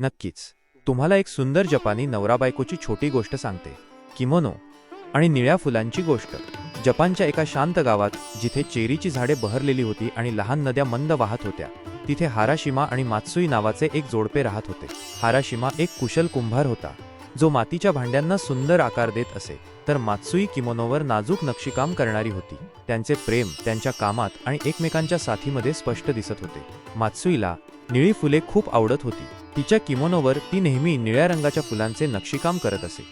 नक्कीच. तुम्हाला एक सुंदर जपानी नवरा बायकोची छोटी गोष्ट सांगते. किमोनो आणि निळ्या फुलांची गोष्ट. जपानच्या एका शांत गावात जिथे चेरीची झाडे बहरलेली होती आणि लहान नद्या मंद वाहत होत्या तिथे हाराशिमा आणि मात्सुई नावाचे एक जोडपे राहत होते. हाराशिमा एक कुशल कुंभार होता जो मातीच्या भांड्यांना सुंदर आकार देत असे. तर मात्सुई किमोनोवर नाजूक नक्षीकाम करणारी होती. त्यांचे प्रेम त्यांच्या कामात आणि एकमेकांच्या साथीमध्ये स्पष्ट दिसत होते. मात्सुईला निळी फुले खूप आवडत होती. तिच्या किमोनोवर ती नेहमी निळ्या रंगाच्या फुलांचे नक्षीकाम करत असे.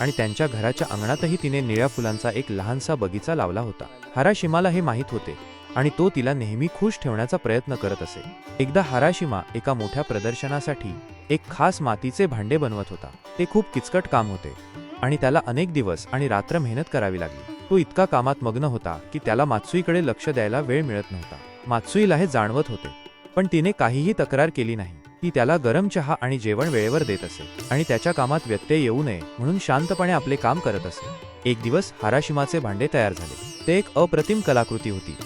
आणि त्यांच्या घराच्या अंगणातही तिने निळ्या फुलांचा एक लहानसा बगीचा लावला होता. हाराशिमाला हे माहीत होते आणि तो तिला नेहमी खुश ठेवण्याचा प्रयत्न करत असे. एकदा हाराशिमा एका मोठ्या प्रदर्शनासाठी एक खास मातीचे भांडे बनवत होता. ते खूप किचकट काम होते आणि त्याला अनेक दिवस आणि रात्र मेहनत करावी लागली. तो इतका कामात मग्न होता की त्याला मात्सुईकडे लक्ष द्यायला वेळ मिळत नव्हता. मात्सुईला हे जाणवत होते पण तिने काहीही तक्रार केली नाही. ती त्याला गरम चहा आणि जेवण वेळेवर देत असे. आणि त्याच्या कामात व्यत्यय येऊ नये म्हणून शांतपणे आपले काम करत असे. एक दिवस हाराशिमाचे भांडे तयार झाले. ते एक अप्रतिम कलाकृती होती.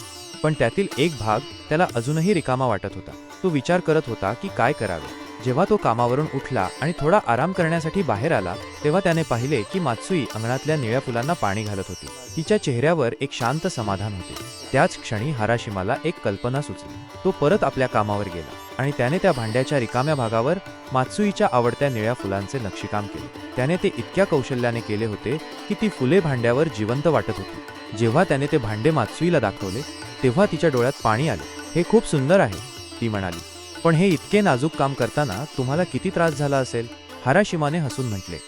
पण त्यातील एक भाग त्याला अजूनही रिकामा वाटत होता. तो विचार करत होता की काय करावे. जेव्हा तो कामावरून उठला आणि थोडा आराम करण्यासाठी बाहेर आला तेव्हा त्याने पाहिले की मात्सुई अंगणातल्या निळ्या फुलांना पाणी घालत होती. तिच्या चेहऱ्यावर एक शांत समाधान होते. त्याच क्षणी हाराशिमाला एक कल्पना सुचली. तो परत आपल्या कामावर गेला. आणि त्याने त्या भांड्याच्या रिकाम्या भागावर मात्सुईच्या आवडत्या निळ्या फुलांचे नक्षीकाम केले. त्याने ते इतक्या कौशल्याने केले होते की ती फुले भांड्यावर जिवंत वाटत होती. जेव्हा त्याने ते भांडे मात्सुईला दाखवले तेव्हा तिच्या डोळ्यात पाणी आले. हे खूप सुंदर आहे ती म्हणाली. पण हे इतके नाजूक काम करताना तुम्हाला किती त्रास झाला असेल? हाराशिमाने हसून म्हटले.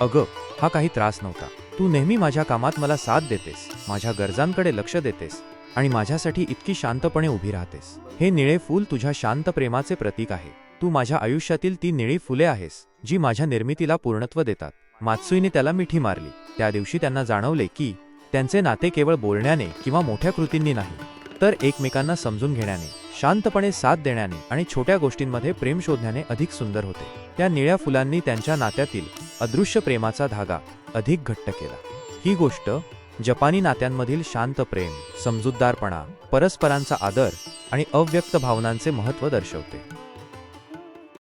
अगं हा काही त्रास नव्हता. तू नेहमी माझ्या कामात मला साथ देतेस. माझ्या गरजांकडे लक्ष देतेस आणि माझ्यासाठी इतकी शांतपणे उभी राहतेस. हे निळे फूल तुझ्या शांत प्रेमाचे प्रतीक आहे. तू माझ्या आयुष्यातील ती निळी फुले आहेस जी माझ्या निर्मितीला पूर्णत्व देतात. मात्सुईने त्याला मिठी मारली. त्या दिवशी त्यांना जाणवले की त्यांचे नाते केवळ बोलण्याने किंवा मोठ्या कृतींनी नाही तर एकमेकांना समजून घेण्याने शांतपणे साथ देण्याने आणि छोट्या गोष्टींमध्ये प्रेम शोधण्याने अधिक सुंदर होते. त्या निळ्या फुलांनी त्यांच्या नात्यातील अदृश्य प्रेमाचा धागा अधिक घट्ट केला. ही गोष्ट जपानी नात्यांमधील शांत प्रेम समजूतदारपणा परस्परांचा आदर आणि अव्यक्त भावनांचे महत्त्व दर्शवते.